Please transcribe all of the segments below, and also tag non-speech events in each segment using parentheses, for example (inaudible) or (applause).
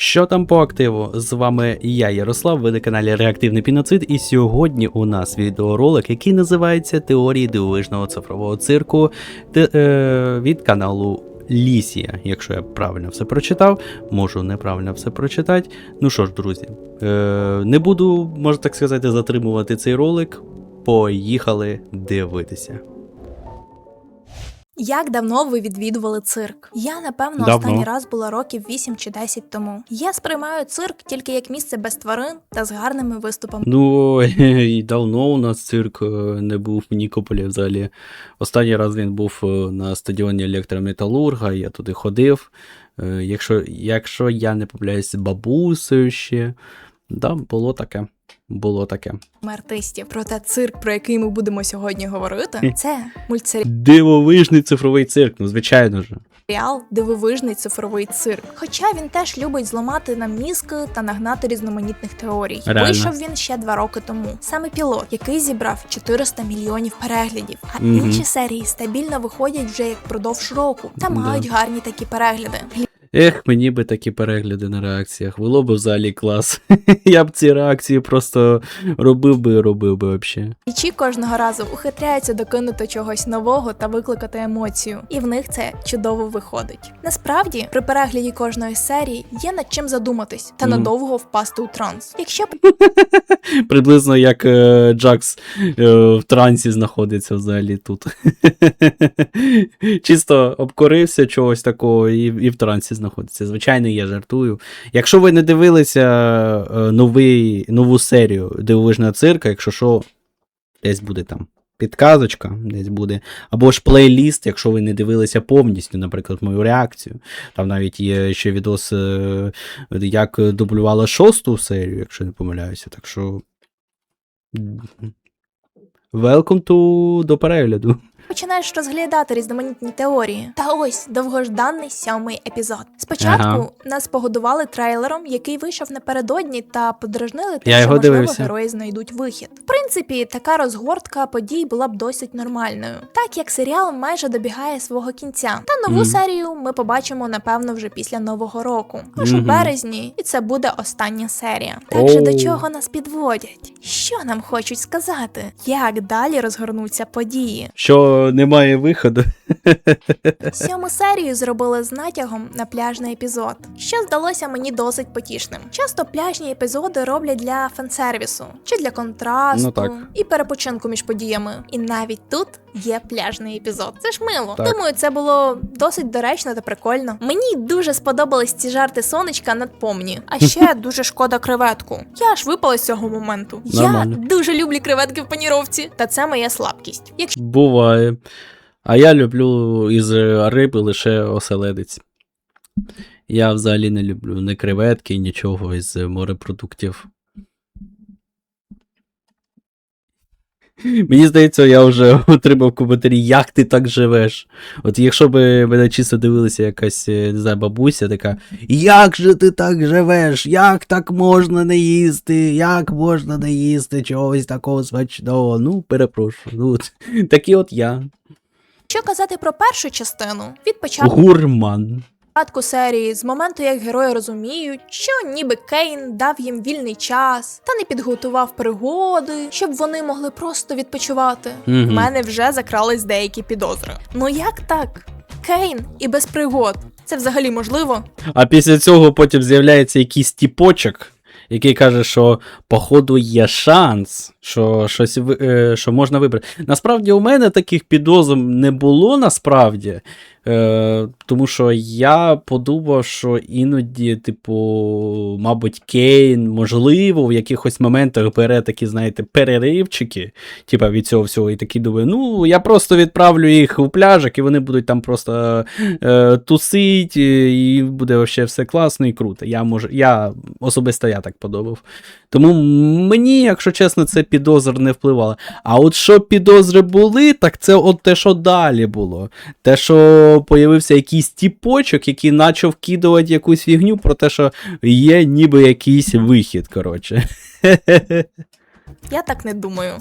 Що там по активу? З вами я, Ярослав, ви на каналі Реактивний Піноцид, і сьогодні у нас відеоролик, який називається Теорії дивовижного цифрового цирку те- е, від каналу Лісія. Якщо я правильно все прочитав, можу неправильно все прочитати. Ну що ж, друзі, е, не буду, можна так сказати, затримувати цей ролик. Поїхали дивитися. Як давно ви відвідували цирк? Я напевно Давно. останній раз була років 8 чи 10 тому. Я сприймаю цирк тільки як місце без тварин та з гарними виступами. Ну, (laughs) і давно у нас цирк е, не був в Нікополі взагалі. Останній раз він був е, на стадіоні електрометалурга, я туди ходив. Е, Якщо, якщо я не помиляюсь, бабусею ще. Да, було таке. Було таке. артистів. Проте цирк, про який ми будемо сьогодні говорити, це мультсеріал Дивовижний цифровий цирк, ну звичайно ж. Дивовижний цифровий цирк. Хоча він теж любить зламати нам мізки та нагнати різноманітних теорій. Реально. Вийшов він ще два роки тому. Саме пілот, який зібрав 400 мільйонів переглядів. А Мгм. інші серії стабільно виходять вже як продовж року та Да. мають гарні такі перегляди. Ех, мені би такі перегляди на реакціях. Було б взагалі клас. (laughs) Я б ці реакції просто робив би і робив би взагалі. Глядачі кожного разу ухитряються докинути чогось нового та викликати емоцію, і в них це чудово виходить. Насправді, при перегляді кожної серії є над чим задуматись та Мгм. надовго впасти у транс. Якщо (laughs) Приблизно як е, Джакс е, в трансі знаходиться взагалі тут. (laughs) Чисто обкорився чогось такого і, і в трансі знаходиться. Звичайно, я жартую. Якщо ви не дивилися е, новий, нову серію Дивовижного цирка, якщо що, десь буде там. Підказочка десь буде, або ж плейліст, якщо ви не дивилися повністю, наприклад, мою реакцію. Там навіть є ще відос, е, як дублювала шосту серію, якщо не помиляюся. Так що. Welcome to до перегляду. Починаєш розглядати різноманітні теорії. Та ось довгожданий сьомий епізод. Спочатку Ага. нас погодували трейлером, який вийшов напередодні, та подражнили те, що можливо дивився. герої знайдуть вихід. В принципі, така розгортка подій була б досить нормальною, так як серіал майже добігає свого кінця. Та нову Мгм. серію ми побачимо напевно вже після нового року, аж у березні, і це буде остання серія. Так же до чого нас підводять? Що нам хочуть сказати? Як далі розгорнуться події? Що немає виходу. Сьому серію зробили з натягом на пляжний епізод, що здалося мені досить потішним. Часто пляжні епізоди роблять для фансервісу чи для контрасту Ну так. і перепочинку між подіями. І навіть тут є пляжний епізод. Це ж мило. Так. Думаю, це було досить доречно та прикольно. Мені дуже сподобались ці жарти сонечка над помні. А ще (laughs) дуже шкода креветку. Я аж випала з цього моменту. Нормально. Я дуже люблю креветки в паніровці, та це моя слабкість. Якщо Буває. А я люблю із риби лише оселедець. Я взагалі не люблю ні креветки, нічого із морепродуктів. Мені здається, я вже (laughs) отримав коментарі, як ти так живеш. От якщо б мене чисто дивилася якась е, не знаю, бабуся така, як же ти так живеш? Як так можна не їсти? Як можна не їсти чогось такого смачного? Ну, перепрошую. Ну, такий от я. Що казати про першу частину, від початку Гурман. Початку серії, з моменту, як герої розуміють, що ніби Кейн дав їм вільний час та не підготував пригоди, щоб вони могли просто відпочивати. В мене вже закрались деякі підозри. Ну як так? Кейн і без пригод. Це взагалі можливо? А після цього потім з'являється якийсь тіпочок, який каже, що походу є шанс, що щось е, що можна вибрати. Насправді, у мене таких підозр не було насправді. Е, тому що я подумав, що іноді, типу, мабуть, Кейн, можливо, в якихось моментах бере такі, знаєте, переривчики, типа від цього всього, і такий думаю, ну, я просто відправлю їх у пляжик, і вони будуть там просто е, тусить, і буде вообще все класно і круто. Я може, я особисто я так подобав. Тому мені, якщо чесно, це підозр не впливало. А от що підозри були, так це от те, що далі було. Те, що появився якийсь тіпочок, який почав вкидувати якусь фігню про те, що є ніби якийсь вихід, коротше. Я так не думаю.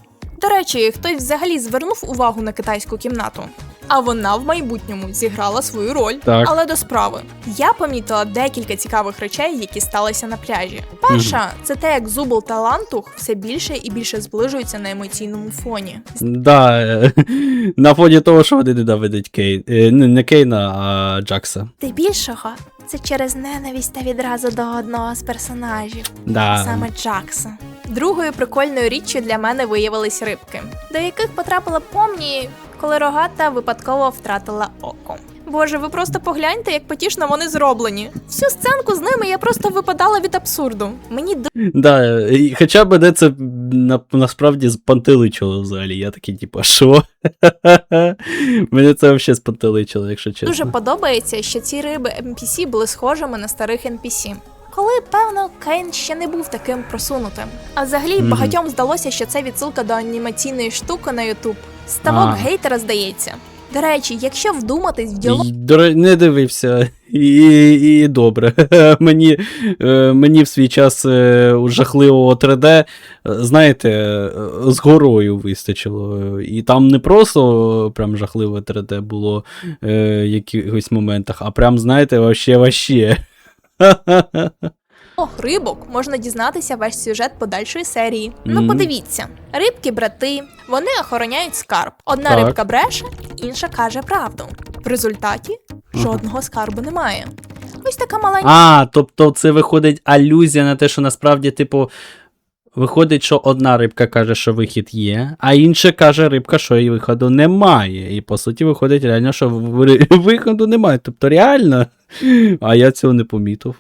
До речі, хтось взагалі звернув увагу на китайську кімнату. А вона в майбутньому зіграла свою роль. Так. Але до справи я помітила декілька цікавих речей, які сталися на пляжі. Перша це те, як Зубл та Лантух все більше і більше зближуються на емоційному фоні. Да, (laughs) на фоні того, що вони ненавидять Кейн. е, Не, Кейна, а Джакса. Здебільшого це через ненависть та відразу до одного з персонажів, Да. саме Джакса. Другою прикольною річчю для мене виявились рибки, до яких потрапила помні, коли рогата випадково втратила око. Боже, ви просто погляньте, як потішно вони зроблені. Всю сценку з ними я просто випадала від абсурду. Мені Да, і хоча б мене це на, насправді спантеличило взагалі. Я такий, типу, що? (laughs) Мене це взагалі спантеличило, якщо чесно. Дуже подобається, що ці риби NPC були схожими на старих NPC. Коли, певно, Кейн ще не був таким просунутим. А взагалі Мгм. багатьом здалося, що це відсилка до анімаційної штуки на YouTube. Ставок А. гейтера, здається. До речі, якщо вдуматись в діалог І, до ре- не дивився. І, і добре. (laughs) мені, е, мені в свій час е, у жахливого 3D, е, знаєте, е, з горою вистачило. І там не просто прям жахливе 3D було е, в якихось моментах, а прям, знаєте, вообще вообще. (laughs) рибок можна дізнатися весь сюжет подальшої серії. Ну подивіться, рибки брати, вони охороняють скарб. Одна Так. рибка бреше, інша каже правду. В результаті жодного скарбу немає. Ось така маленька. А, тобто це виходить алюзія на те, що насправді, типу, виходить, що одна рибка каже, що вихід є, а інша каже рибка, що і виходу немає. І по суті, виходить реально, що виходу немає. Тобто реально. А я цього не помітив.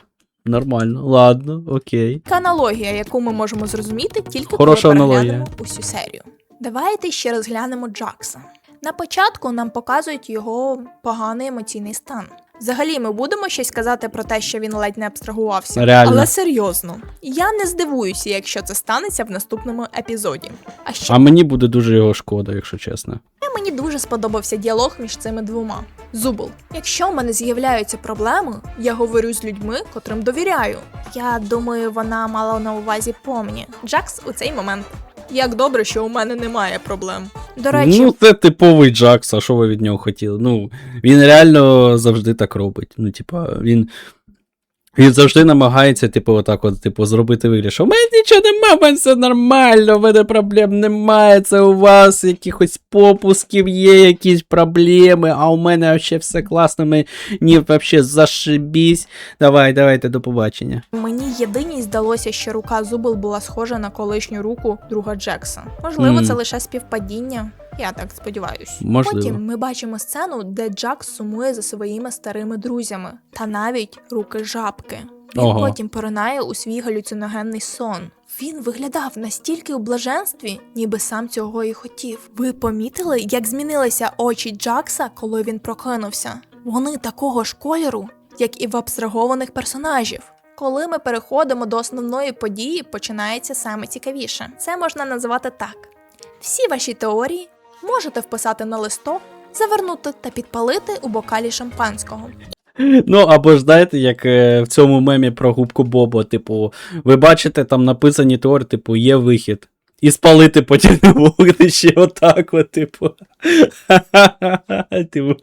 Нормально, ладно, окей. аналогія, яку ми можемо зрозуміти тільки Хороша коли аналогія. переглянемо усю серію. Давайте ще розглянемо Джакса. На початку нам показують його поганий емоційний стан. Взагалі, ми будемо щось казати про те, що він ледь не абстрагувався. Реально. Але серйозно, я не здивуюся, якщо це станеться в наступному епізоді. А ще А мені буде дуже його шкода, якщо чесно. мені дуже сподобався діалог між цими двома. Зубл, якщо в мене з'являються проблеми, я говорю з людьми, котрим довіряю. Я думаю, вона мала на увазі помні. Джакс у цей момент. Як добре, що у мене немає проблем. До речі, Ну, це типовий Джакс, а що ви від нього хотіли? Ну, він реально завжди так робить. Ну, типа, він. Він завжди намагається, типу, отак от, типу, зробити вигляд, що в мене нічого нема, в мене все нормально, в мене проблем немає, це у вас якихось попусків є, якісь проблеми, а у мене вообще все класно, ми ні, вообще зашибісь. Давай, давайте, до побачення. мені єдині здалося, що рука Зубл була схожа на колишню руку друга Джекса. Можливо, Мгм. це лише співпадіння. Я так сподіваюсь. Можливо. Потім ми бачимо сцену, де Джакс сумує за своїми старими друзями, та навіть руки жабки. Він Ого. потім поринає у свій галюциногенний сон. Він виглядав настільки у блаженстві, ніби сам цього і хотів. Ви помітили, як змінилися очі Джакса, коли він прокинувся? Вони такого ж кольору, як і в абстрагованих персонажів. Коли ми переходимо до основної події, починається саме цікавіше. Це можна назвати так: всі ваші теорії можете вписати на листок, завернути та підпалити у бокалі шампанського. Ну, або ж знаєте, як е, в цьому мемі про губку Бобо, типу, ви бачите, там написані теорії, типу, є вихід. І спалити потім на вогнище отак, от, типу. (laughs) типу.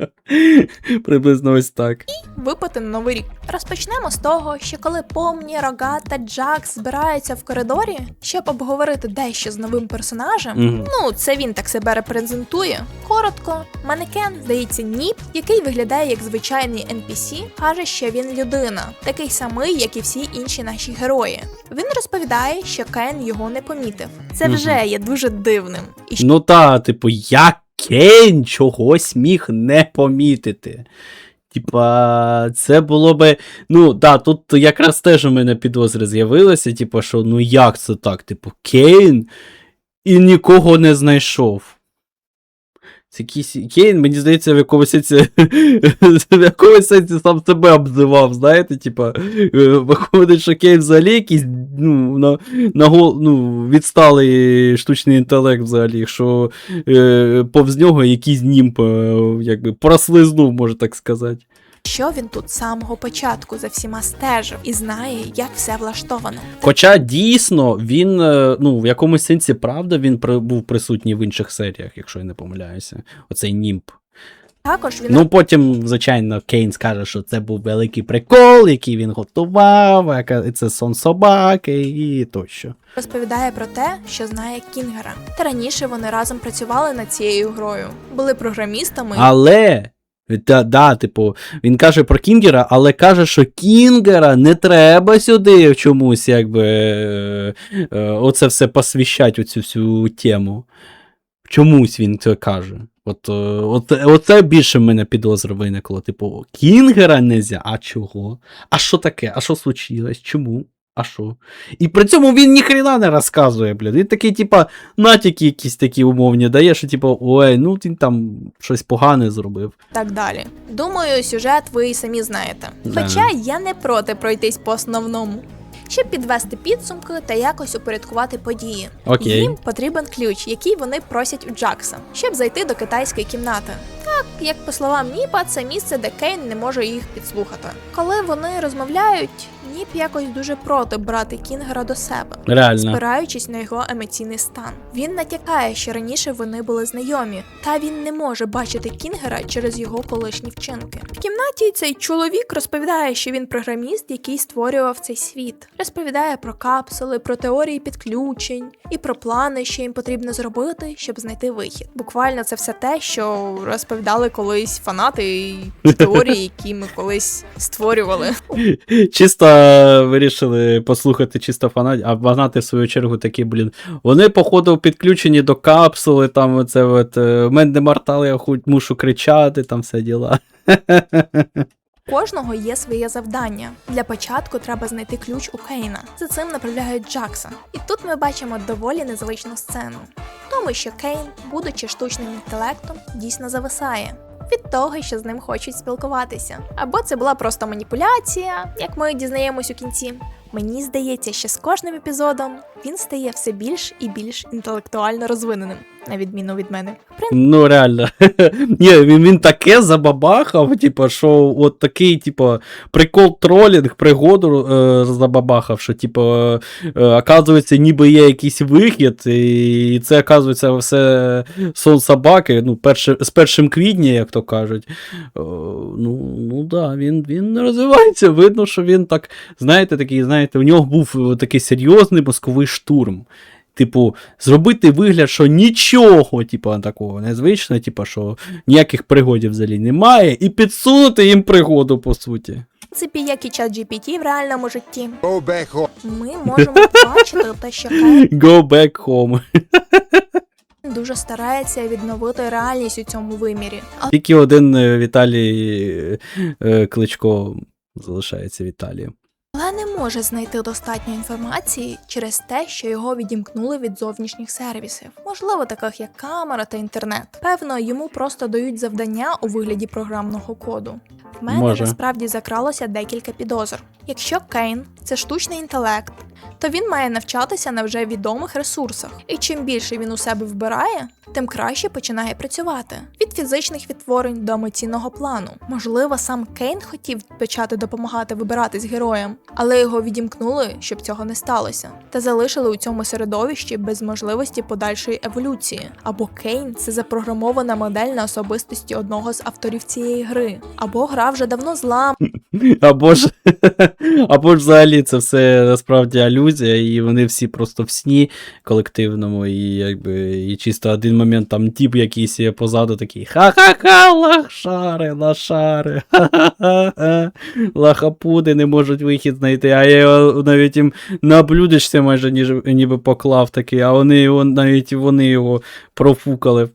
Приблизно ось так. І Випити на новий рік. Розпочнемо з того, що коли помні, рога та Джакс збираються в коридорі, щоб обговорити дещо з новим персонажем. Мгм. Ну, це він так себе репрезентує. Коротко, манекен, здається, Ніп, який виглядає як звичайний NPC, каже, що він людина, такий самий, як і всі інші наші герої. Він розповідає, що Кен його не помітив. Це Мгм. вже є дуже дивним. І Ну та, типу, як Кейн чогось міг не помітити. Типа, це було би. Ну, да, тут якраз теж у мене підозри з'явилися, типу, що ну як це так? Типу, Кейн і нікого не знайшов. Це якийсь Кейн, мені здається, в якомусь сенсі, (laughs) в якомусь сенсі сам себе обзивав, знаєте, типа, е, виходить, що Кейн взагалі якийсь, ну, на, на гол, ну, відсталий штучний інтелект взагалі, що е, повз нього якийсь німп, е, якби прослизнув, можна так сказати. Що він тут з самого початку за всіма стежив і знає, як все влаштовано. Хоча дійсно він, е, ну, в якомусь сенсі, правда, він був присутній в інших серіях, якщо я не помиляюся. Оцей німп. Також він Ну потім, звичайно, Кейн скаже, що це був великий прикол, який він готував, яка- це сон собаки і тощо. розповідає про те, що знає Кінгера. Та раніше вони разом працювали над цією грою, були програмістами. Але. Да, да, типу, він каже про Кінгера, але каже, що Кінгера не треба сюди чомусь, якби е, е, оце все посвіщать, оцю всю тему. Чомусь він це каже. От, е, от, оце більше в мене підозра виникло. Типу, Кінгера нельзя, а чого? А що таке? А що случилось? Чому? А що? І при цьому він ніхрена не розказує, блін. Він такий, типа, натяки якісь такі умовні дає, що, типу, ой, ну він там щось погане зробив. так далі. Думаю, сюжет ви і самі знаєте. Да. Хоча я не проти пройтись по основному. Щоб підвести підсумки та якось упорядкувати події. Окей. Їм потрібен ключ, який вони просять у Джакса, щоб зайти до китайської кімнати. Так, як по словам Ніпа, це місце, де Кейн не може їх підслухати. Коли вони розмовляють, Ніп якось дуже проти брати Кінгера до себе. Реально. спираючись на його емоційний стан. Він натякає, що раніше вони були знайомі, та він не може бачити Кінгера через його колишні вчинки. В кімнаті цей чоловік розповідає, що він програміст, який створював цей світ. Розповідає про капсули, про теорії підключень і про плани, що їм потрібно зробити, щоб знайти вихід. Буквально це все те, що розповідали колись фанати і теорії, які ми колись створювали. Чисто вирішили послухати чисто фанатів, а фанати в свою чергу такі, блін. Вони, походу, підключені до капсули, там оце от е, мене не мортал, я хоч мушу кричати, там все діла. (laughs) Кожного є своє завдання. Для початку треба знайти ключ у Кейна. За цим направляють Джакса. І тут ми бачимо доволі незвичну сцену. Тому, що Кейн, будучи штучним інтелектом, дійсно зависає. Від того, що з ним хочуть спілкуватися. Або це була просто маніпуляція, як ми дізнаємось у кінці. Мені здається, що з кожним епізодом він стає все більш і більш інтелектуально розвиненим, на відміну від мене. Ну, реально. (laughs) Ні, він, він таке забабахав, типу, що от такий, типу, прикол тролінг, пригоду е, забабахав, що, типу, е, оказується, ніби є якийсь вихід, і це, оказується, все сон собаки, ну, перше, з першим квітня, як то кажуть. Е, ну, ну да, він, він розвивається. Видно, що він так, знаєте, такий, знаєте, у нього був е, такий серйозний мозковий штурм. Типу, зробити вигляд, що нічого, типу, такого незвичного, типу, що ніяких пригодів взагалі немає, і підсунути їм пригоду, по суті. В принципі, як і чат GPT в реальному житті, Go back home. ми можемо бачити те, що Кейн (laughs) Go back home. дуже старається відновити реальність у цьому вимірі. Тільки один е, Віталій е, Кличко залишається Віталієм. Не може знайти достатньо інформації через те, що його відімкнули від зовнішніх сервісів, можливо, таких як камера та інтернет. Певно, йому просто дають завдання у вигляді програмного коду. В мене Може. насправді закралося декілька підозр. Якщо Кейн це штучний інтелект, то він має навчатися на вже відомих ресурсах, і чим більше він у себе вбирає, тим краще починає працювати. Від фізичних відтворень до емоційного плану. Можливо, сам Кейн хотів почати допомагати вибиратись героям, але його відімкнули, щоб цього не сталося, та залишили у цьому середовищі без можливості подальшої еволюції. Або Кейн це запрограмована модель на особистості одного з авторів цієї гри, або гра вже давно зла, Або ж, (laughs) або ж взагалі це все насправді алюзія, і вони всі просто в сні колективному, і якби і чисто один момент там тіп якийсь є позаду такий ха-ха-ха, лахшари, лашари, ха-ха-ха, лахапуди не можуть вихід знайти, а я його навіть їм на блюдечці майже ніж, ніби поклав такий, а вони його навіть вони його профукали.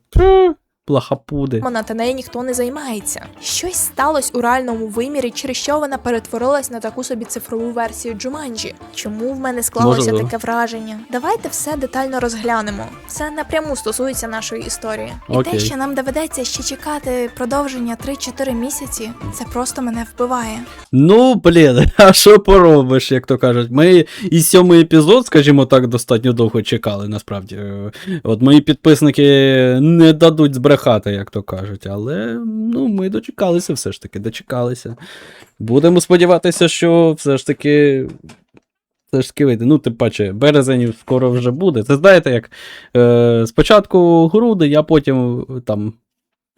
Пф, Лахапуди. Вона та нею ніхто не займається. Щось сталося у реальному вимірі, через що вона перетворилась на таку собі цифрову версію Джуманджі. Чому в мене склалося Можливо. таке враження? Давайте все детально розглянемо. Це напряму стосується нашої історії. І те, Окей. що нам доведеться ще чекати продовження 3-4 місяці, це просто мене вбиває. Ну, блін, (laughs) а що поробиш, як то кажуть? Ми і сьомий епізод, скажімо так, достатньо довго чекали, насправді. Е, От мої підписники не дадуть збрехати, як то кажуть, але ну, ми дочекалися все ж таки, дочекалися. Будемо сподіватися, що все ж таки. Все ж таки вийде. Ну, тим паче, березень скоро вже буде. Це знаєте, як е, спочатку груди, я потім там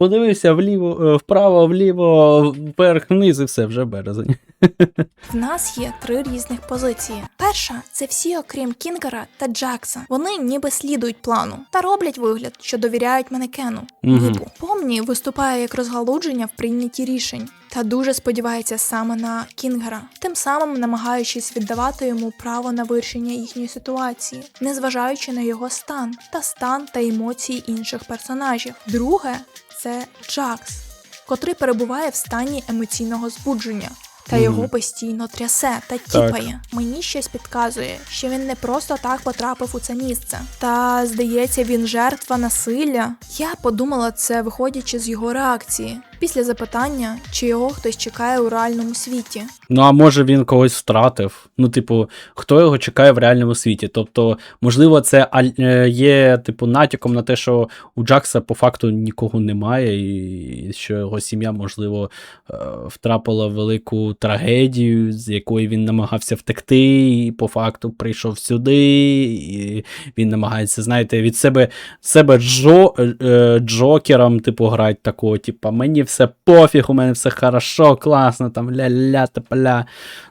подивився вліво, е, вправо, вліво, вверх, вниз і все, вже березень. (laughs) В нас є три різних позиції. Перша це всі, окрім Кінгера та Джакса. Вони ніби слідують плану та роблять вигляд, що довіряють манекену. Ніби помні виступає як розгалудження в прийнятті рішень та дуже сподівається саме на Кінгера, тим самим намагаючись віддавати йому право на вирішення їхньої ситуації, незважаючи на його стан та стан та емоції інших персонажів. Друге це Джакс, котрий перебуває в стані емоційного збудження. Та його постійно трясе та тіпає. Мені щось підказує, що він не просто так потрапив у це місце. Та здається, він жертва насилля. Я подумала це, виходячи з його реакції після запитання, чи його хтось чекає у реальному світі. Ну, а може він когось втратив. Ну, типу, хто його чекає в реальному світі? Тобто, можливо, це е, є, типу, натяком на те, що у Джакса по факту нікого немає, і що його сім'я, можливо, е, втрапила в велику трагедію, з якої він намагався втекти, і по факту прийшов сюди, і він намагається, знаєте, від себе, себе джо, е, джокером, типу, грати такого, типу, мені все пофіг, у мене все хорошо, класно, там ля-ля та поля.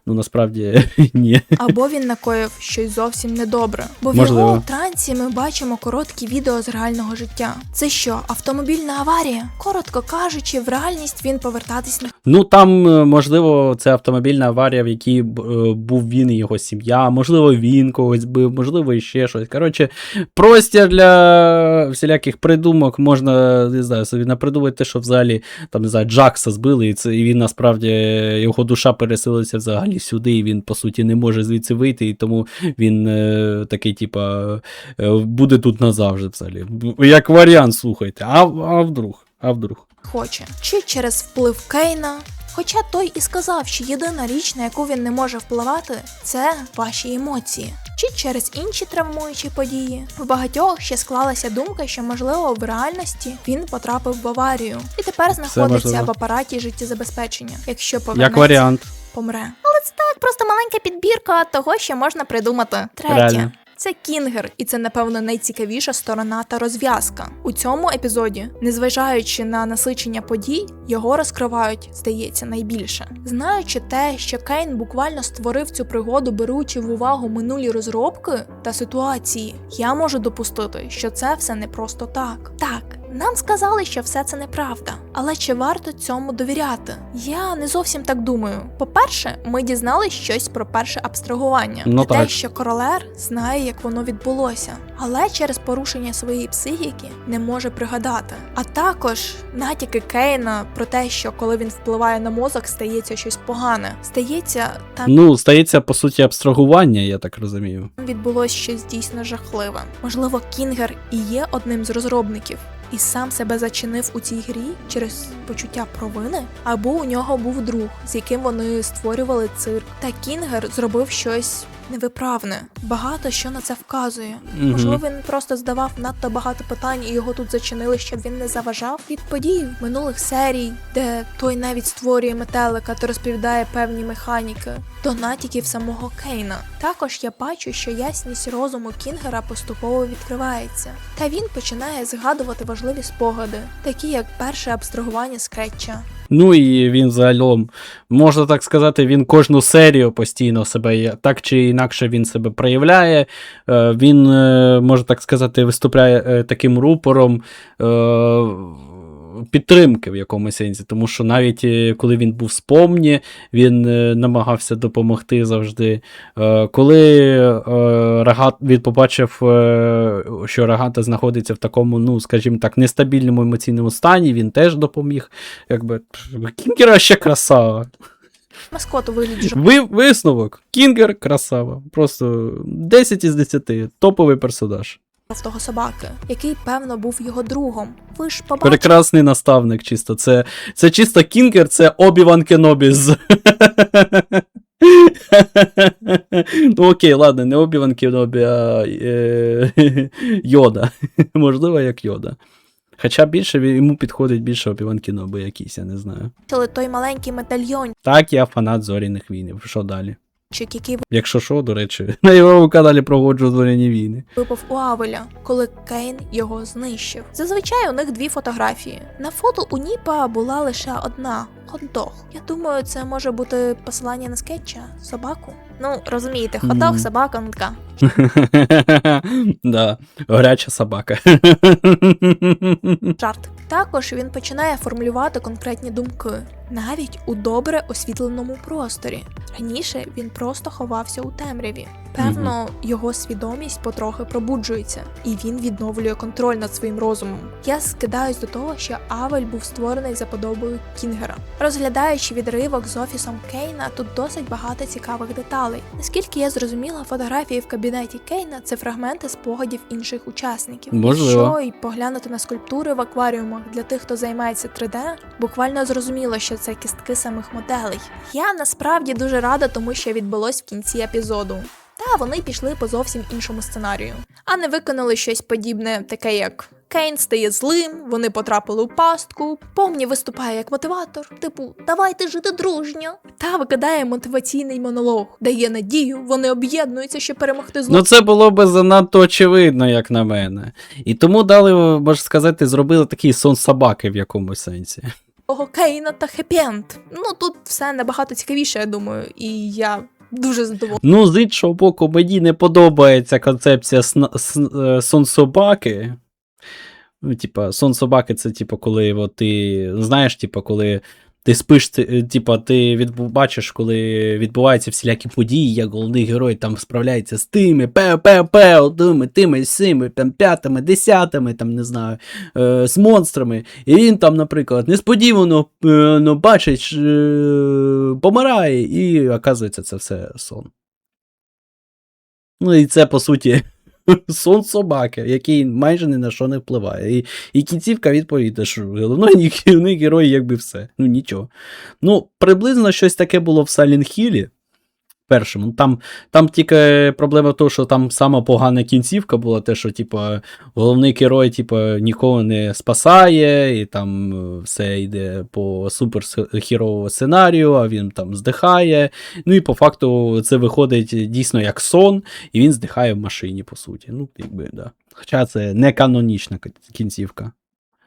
Ну, насправді, (laughs) ні. Або він накоїв щось зовсім недобре. Бо в Можливо. його трансі ми бачимо короткі відео з реального життя. Це що, автомобільна аварія? Коротко кажучи, в реальність він повертатись не Ну, там, е, можливо, це автомобільна аварія, в якій е, був він і його сім'я, можливо, він когось бив, можливо, іще щось. Коротше, простір для всіляких придумок можна, не знаю, собі напридумати що взагалі там, не знаю, Джакса збили, і, це, і він насправді його душа переселилася взагалі сюди, і він, по суті, не може звідси вийти, і тому він е, такий, типа, е, буде тут назавжди взагалі. Як варіант, слухайте. А, а вдруг? А вдруг? хоче, чи через вплив Кейна. Хоча той і сказав, що єдина річ, на яку він не може впливати, це ваші емоції, чи через інші травмуючі події. В багатьох ще склалася думка, що можливо в реальності він потрапив в аварію і тепер знаходиться в апараті життєзабезпечення. Якщо Як варіант. Помре. Але це так, просто маленька підбірка того, що можна придумати. Третє. Реально. Це Кінгер, і це, напевно, найцікавіша сторона та розв'язка. У цьому епізоді, незважаючи на насичення подій, його розкривають, здається, найбільше. Знаючи те, що Кейн буквально створив цю пригоду, беручи в увагу минулі розробки та ситуації, я можу допустити, що це все не просто так. Так. Нам сказали, що все це неправда, але чи варто цьому довіряти? Я не зовсім так думаю. По-перше, ми дізналися щось про перше абстрагування, Ну те, що королер знає, як воно відбулося, але через порушення своєї психіки не може пригадати. А також натяки Кейна про те, що коли він впливає на мозок, стається щось погане. Стається, там Ну, стається, по суті, абстрагування, я так розумію. відбулось щось дійсно жахливе. Можливо, Кінгер і є одним з розробників. І сам себе зачинив у цій грі через почуття провини, або у нього був друг, з яким вони створювали цирк. Та Кінгер зробив щось невиправне. Багато що на це вказує. Мгм. Можливо, він просто здавав надто багато питань, і його тут зачинили, щоб він не заважав від подій минулих серій, де той навіть створює метелика та розповідає певні механіки, до натяків самого Кейна. Також я бачу, що ясність розуму Кінгера поступово відкривається, та він починає згадувати важливі спогади, такі як перше абстрагування скретча. Ну і він загалом, можна так сказати, він кожну серію постійно себе так чи інакше він себе проявляє. Е, Він, е, можна так сказати, виступає е, таким рупором. Підтримки в якомусь сенсі, тому що навіть е, коли він був помні, він е, намагався допомогти завжди. Е, Коли Рагат, він побачив, що Рагата знаходиться в такому, ну, скажімо так, нестабільному емоційному стані, він теж допоміг. Якби Кінгера ще красава. Маскот у вигляді жовтого Ви, висновок. Кінгер красава. Просто 10 із 10. Топовий персонаж. Собаки, який певно був його другом. Ви ж побачили. Прекрасний наставник, чисто. Це, це чисто Кінгер, це Обі-Ван Кенобі з. ну окей, ладно, не Обі-Ван Кенобі, а е, Йода. Можливо, як Йода. Хоча більше йому підходить більше Обі-Ван Кенобі якийсь, я не знаю. той маленький медальйон, Так, я фанат зоряних війнів. Що далі? Який Якщо що, до речі, (laughs) на його каналі проводжу зоряні війни. випав у Авеля, коли Кейн його знищив. Зазвичай у них дві фотографії. На фото у Ніпа була лише одна хот-дог. Я думаю, це може бути посилання на скетча, собаку. Ну, розумієте, хот-дог, Мгм. собака, ну така. (laughs) да, горяча собака. Жарт. Також він починає формулювати конкретні думки, навіть у добре освітленому просторі. Раніше він просто ховався у темряві. Певно, його свідомість потрохи пробуджується, і він відновлює контроль над своїм розумом. Я скидаюсь до того, що Авель був створений за подобою Кінгера. Розглядаючи відривок з офісом Кейна, тут досить багато цікавих деталей. Наскільки я зрозуміла, фотографії в кабінеті Кейна це фрагменти спогадів інших учасників. Можливо. Якщо й поглянути на скульптури в акваріумах для тих, хто займається 3D, буквально зрозуміло, що це кістки самих моделей. Я насправді дуже рада, тому що відбулось в кінці епізоду. Та вони пішли по зовсім іншому сценарію, а не виконали щось подібне, таке як Кейн стає злим, вони потрапили у пастку, Помні виступає як мотиватор, типу давайте жити дружньо. Та викидає мотиваційний монолог, дає надію, вони об'єднуються, щоб перемогти зло. Ну, це було би занадто очевидно, як на мене. І тому дали, можна сказати, зробили такий сон собаки в якомусь сенсі. Кейна та хеппі-енд. Ну тут все набагато цікавіше, я думаю, і я дуже задоволена. Ну, з іншого боку, мені не подобається концепція сна- сн- е, сон собаки. Ну, типа, сон собаки це, типа, коли от ти. Знаєш, типа, коли ти спиш, ти, ти відбу- бачиш, коли відбуваються всілякі події, як головний герой там справляється з тими, пе пе пе тими, тими, сими, там, п'ятими, десятими, там, не знаю, е, з монстрами. І він там, наприклад, несподівано е, ну, бачить, е, помирає, і оказується, це все сон. Ну і це, по суті, (laughs) сон собаки, який майже ні на що не впливає. І, і кінцівка відповідна, що головний герой, якби все. Ну нічого. Ну, приблизно щось таке було в Silent Hill. Першому. Там, там тільки проблема в тому, що там сама погана кінцівка була, те, що типу, головний герой типу, нікого не спасає, і там все йде по суперхірового сценарію, а він там здихає. Ну і по факту це виходить дійсно як сон, і він здихає в машині, по суті. Ну, якби, да. Хоча це не канонічна кінцівка.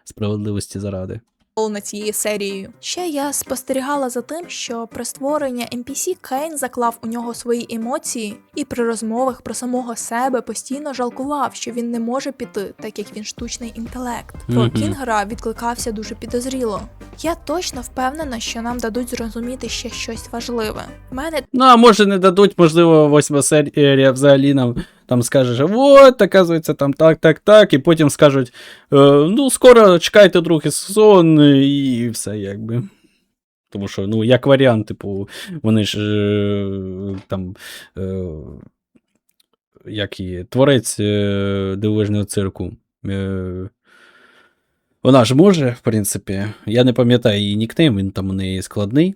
Справедливості заради. Над цією серією. Ще я спостерігала за тим, що при створенні NPC Кейн заклав у нього свої емоції, і при розмовах про самого себе постійно жалкував, що він не може піти, так як він штучний інтелект. Про Мгм. Кінгера відкликався дуже підозріло. Я точно впевнена, що нам дадуть зрозуміти ще щось важливе. Мене Ну, а може не дадуть, можливо, восьма серія взагалі нам там скаже, що от, оказується, там так, так, так, і потім скажуть, е, ну, скоро чекайте другий сезон, і все, якби. Тому що, ну, як варіант, типу, вони ж е, там. Е, як і творець е, дивовижного цирку. Вона ж може, в принципі, я не пам'ятаю її нікнейм, він там у неї складний.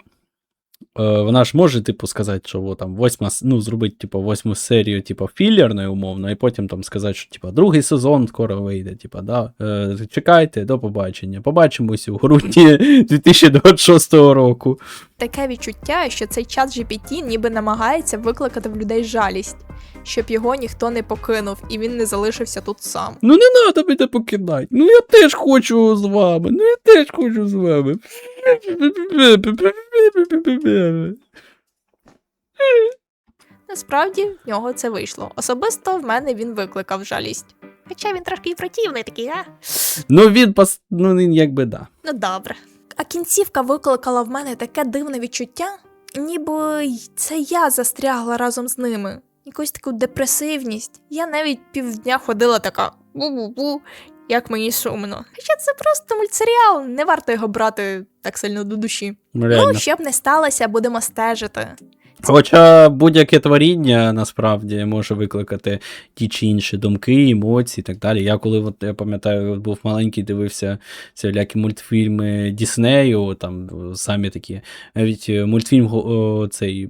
Е, вона ж може, типу, сказати, що о, там восьма, ну, зробити, типу, восьму серію, типу, філерною, умовно, і потім там сказати, що типу, другий сезон скоро вийде, типу, да. Е, чекайте, до побачення. Побачимось у грудні (laughs) 2026 року. таке відчуття, що цей чат GPT ніби намагається викликати в людей жалість, щоб його ніхто не покинув і він не залишився тут сам. Ну не треба мене покидати. Ну я теж хочу з вами. Ну я теж хочу з вами. Насправді в нього це вийшло. Особисто в мене він викликав жалість. Хоча він трошки і противний такий, а? Ну він пос... ну він якби да. Ну добре. А кінцівка викликала в мене таке дивне відчуття, ніби й це я застрягла разом з ними. Якусь таку депресивність. Я навіть півдня ходила така бу-бу-бу, як мені сумно. Хоча це просто мультсеріал, не варто його брати так сильно до душі. Реально. Ну, щоб не сталося, будемо стежити. Хоча будь-яке творіння насправді може викликати ті чи інші думки, емоції і так далі. Я коли от, я пам'ятаю, був маленький, дивився всілякі мультфільми Діснею, там самі такі. Навіть мультфільм о, цей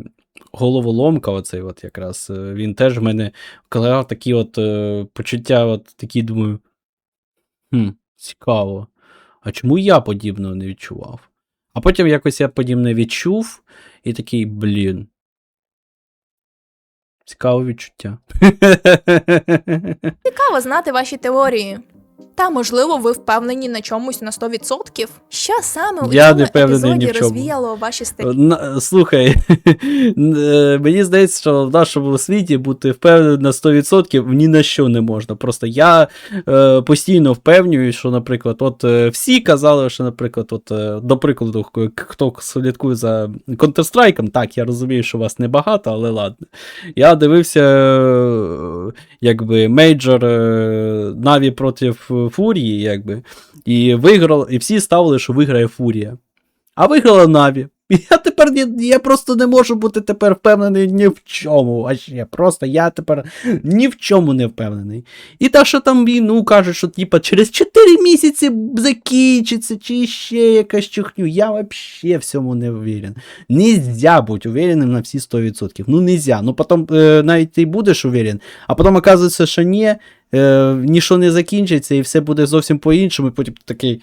Головоломка, оцей от якраз, він теж в мене вкладав такі от е, почуття, от такі думаю. Хм, цікаво. А чому я подібного не відчував? А потім якось я подібне відчув, і такий, блін. Цікаве відчуття. (laughs) Цікаво знати ваші теорії. Та, можливо, ви впевнені на чомусь на 100%? Що саме у Я цьому не впевнений ні епізоді в чому. розвіяло ваші стилі? На- Слухай, (laughs) е, мені здається, що в нашому світі бути впевненим на 100% ні на що не можна. Просто я е, постійно впевнюю, що, наприклад, от е, всі казали, що, наприклад, от, е, до прикладу, к- хто слідкує за Counter-Strike, так, я розумію, що вас небагато, але ладно. Я дивився, е, якби, мейджор е, Наві проти Фурії, якби, і виграв, і всі ставили, що виграє Фурія. А виграла Наві. Я тепер я просто не можу бути тепер впевнений ні в чому. Вообще. Просто я тепер ні в чому не впевнений. І та, що там війну кажуть, що типа через 4 місяці закінчиться, чи ще якась чухню. Я вообще в цьому не уверен. Нельзя бути уверенним на всі 100%. Ну, нельзя. Ну, потім е, навіть ти будеш уверен, а потім оказується, що ні, е, нічого не закінчиться, і все буде зовсім по-іншому, і потім такий.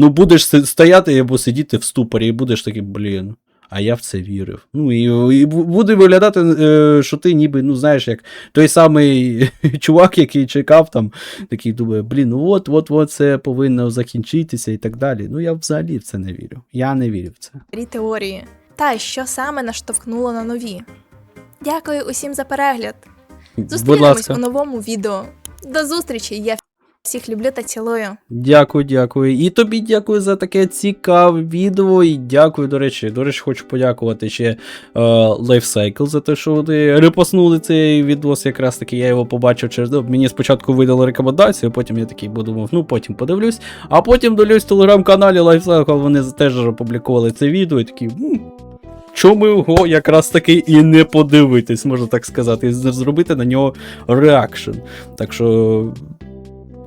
Ну, будеш стояти або сидіти в ступорі, і будеш такий, блін. А я в це вірив. Ну, і, і буде виглядати, е, що ти ніби, ну, знаєш, як той самий (laughs) чувак, який чекав там, такий думає, блін, ну от, от, от це повинно закінчитися і так далі. Ну, я взагалі в це не вірю. Я не вірю в це. старі теорії. Та що саме наштовхнуло на нові. Дякую усім за перегляд. Зустрінемось у новому відео. До зустрічі! Я всіх люблю та цілую. Дякую, дякую. І тобі дякую за таке цікаве відео. І дякую, до речі, до речі, хочу подякувати ще е, Lifecycle за те, що вони репоснули цей відос. Якраз таки я його побачив через. ну, Мені спочатку видали рекомендацію, потім я такий подумав, ну потім подивлюсь. А потім дивлюсь в телеграм-каналі Lifecycle, вони теж опублікували це відео і такі. «М, Чому його якраз таки і не подивитись, можна так сказати, і зробити на нього реакшн. Так що.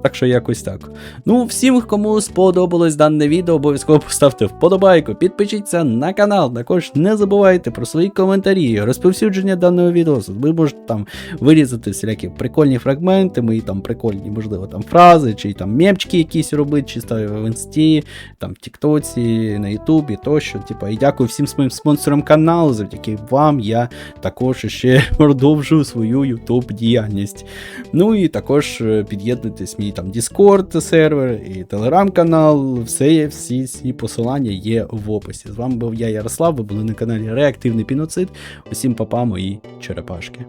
Так що якось так. Ну, всім, кому сподобалось дане відео, обов'язково поставте вподобайку, підпишіться на канал. Також не забувайте про свої коментарі, розповсюдження даного відео. Ви можете там вирізати всілякі прикольні фрагменти, мої там прикольні, можливо, там фрази, чи там мемчики якісь робити, чи ставити в інсті, там в Тіктоці, на Ютубі тощо. Типа, і дякую всім своїм спонсорам каналу. Завдяки вам я також ще (laughs) продовжую свою YouTube діяльність. Ну і також е, під'єднуйтесь мій там Discord сервер і телеграм-канал. Все є, всі посилання є в описі. З вами був я, Ярослав. Ви були на каналі Реактивний Піноцид. Усім папа, мої черепашки.